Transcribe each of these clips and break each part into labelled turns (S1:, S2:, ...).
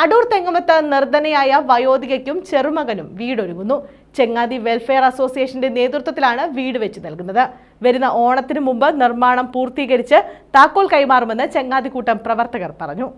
S1: Adoor തെങ്ങമത്ത് നിർധനയായ വയോധികയ്ക്കും ചെറുമകനും വീടൊരുങ്ങുന്നു. ചെങ്ങാതി welfare അസോസിയേഷന്റെ നേതൃത്വത്തിലാണ് വീട് വെച്ച് നൽകുന്നത്. വരുന്ന ഓണത്തിന് മുമ്പ് നിർമ്മാണം പൂർത്തീകരിച്ച് താക്കോൽ കൈമാറുമെന്ന് ചെങ്ങാതിക്കൂട്ടം പ്രവർത്തകർ പറഞ്ഞു.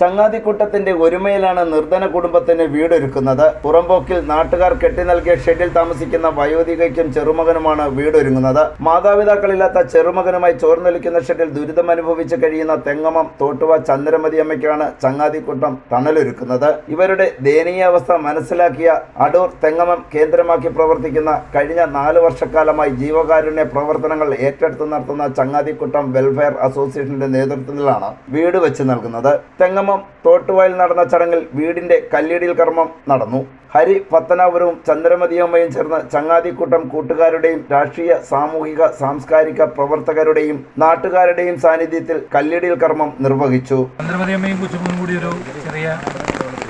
S2: ചങ്ങാതിക്കൂട്ടത്തിന്റെ ഒരുമയിലാണ് നിർധന കുടുംബത്തിന് വീടൊരുക്കുന്നത്. പുറമ്പോക്കിൽ നാട്ടുകാർ കെട്ടി നൽകിയ ഷെഡിൽ താമസിക്കുന്ന വയോധികയ്ക്കും ചെറുമകനുമാണ് വീടൊരുങ്ങുന്നത്. മാതാപിതാക്കളില്ലാത്ത ചെറുമകനുമായി ചോർന്നൊലിക്കുന്ന ഷെഡിൽ ദുരിതമനുഭവിച്ച് കഴിയുന്ന തെങ്ങമം തോട്ടുവ ചന്ദ്രമതി അമ്മയ്ക്കാണ് ചങ്ങാതിക്കൂട്ടം തണലൊരുക്കുന്നത്. ഇവരുടെ ദയനീയാവസ്ഥ മനസ്സിലാക്കിയ അടൂർ തെങ്ങമം കേന്ദ്രമാക്കി പ്രവർത്തിക്കുന്ന കഴിഞ്ഞ നാല് വർഷക്കാലമായി ജീവകാരുണ്യ പ്രവർത്തനങ്ങൾ ഏറ്റെടുത്ത് നടത്തുന്ന ചങ്ങാതിക്കുട്ടം വെൽഫെയർ അസോസിയേഷന്റെ നേതൃത്വത്തിലാണ് വീട് വെച്ച് നൽകുന്നത്. തെങ്ങമം തോട്ടുവായിൽ നടന്ന ചടങ്ങിൽ വീടിന്റെ കല്ലിടിയിൽ കർമ്മം നടന്നു. ഹരി പത്തനാപുരവും ചന്ദ്രമതിയമ്മയും ചേർന്ന് ചങ്ങാതിക്കൂട്ടം കൂട്ടുകാരുടെയും രാഷ്ട്രീയ സാമൂഹിക സാംസ്കാരിക പ്രവർത്തകരുടെയും നാട്ടുകാരുടെയും സാന്നിധ്യത്തിൽ കല്ലിടിയിൽ കർമ്മം നിർവഹിച്ചു.
S3: ചന്ദ്രമതിയമ്മയും കൊച്ചുമോനും കൂടി ഒരു ചെറിയ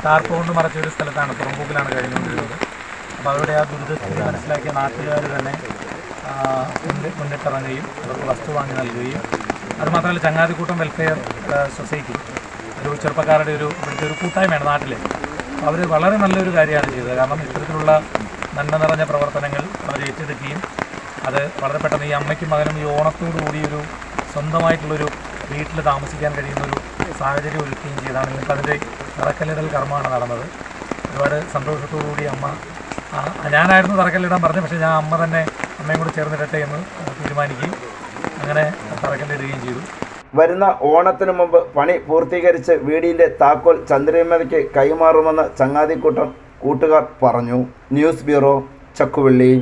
S3: ടാർപ്പ് കൊണ്ട് മറച്ച ഒരു സ്ഥലത്താണ് പുറമ്പോക്കിലാണ് കഴിഞ്ഞുകൊണ്ടിരുന്നത്. അപ്പോൾ അവരുടെ ആ ദുരിതസ്ഥിതി മനസ്സിലാക്കിയ നാട്ടുകാർ തന്നെ മുന്നിട്ടിറങ്ങുകയും അവർക്ക് വസ്തു വാങ്ങി നൽകുകയും. അതുമാത്രമല്ല ചങ്ങാതിക്കൂട്ടം വെൽഫെയർ സൊസൈറ്റി ഒരു ചെറുപ്പക്കാരുടെ ഒരു ഒരു കൂട്ടായ്മയാണ് നാട്ടിലെ. അവർ വളരെ നല്ലൊരു കാര്യമാണ് ചെയ്തത്. കാരണം ഇത്തരത്തിലുള്ള നന്മ നിറഞ്ഞ പ്രവർത്തനങ്ങൾ അവർ ഏറ്റെടുക്കുകയും അത് വളരെ പെട്ടെന്ന് ഈ അമ്മയ്ക്കും മകനും ഈ ഓണത്തോടു കൂടി ഒരു സ്വന്തമായിട്ടുള്ളൊരു വീട്ടിൽ താമസിക്കാൻ കഴിയുന്ന ഒരു സാഹചര്യം ഒരുക്കുകയും ചെയ്താണ് ഇന്നിപ്പോൾ അതിന്റെ തറക്കല്ലിടൽ കർമ്മമാണ് നടന്നത്. ഒരുപാട് സന്തോഷത്തോടു കൂടി അമ്മ ഞാനായിരുന്നു തറക്കല്ലിടാൻ പറഞ്ഞത്. പക്ഷേ ഞാൻ അമ്മ തന്നെ അമ്മയും കൂടെ ചേർന്നിടട്ടെ എന്ന് തീരുമാനിക്കുകയും അങ്ങനെ തറക്കല്ലിടുകയും ചെയ്തു.
S2: വരുന്ന ഓണത്തിനു മുമ്പ് പണി പൂർത്തീകരിച്ച് വീടിന്റെ താക്കോൽ ചന്ദ്രമതിക്ക് കൈമാറുമെന്ന് ചങ്ങാതിക്കൂട്ടം കൂട്ടുകാർ പറഞ്ഞു. News bureau Chakkuvally.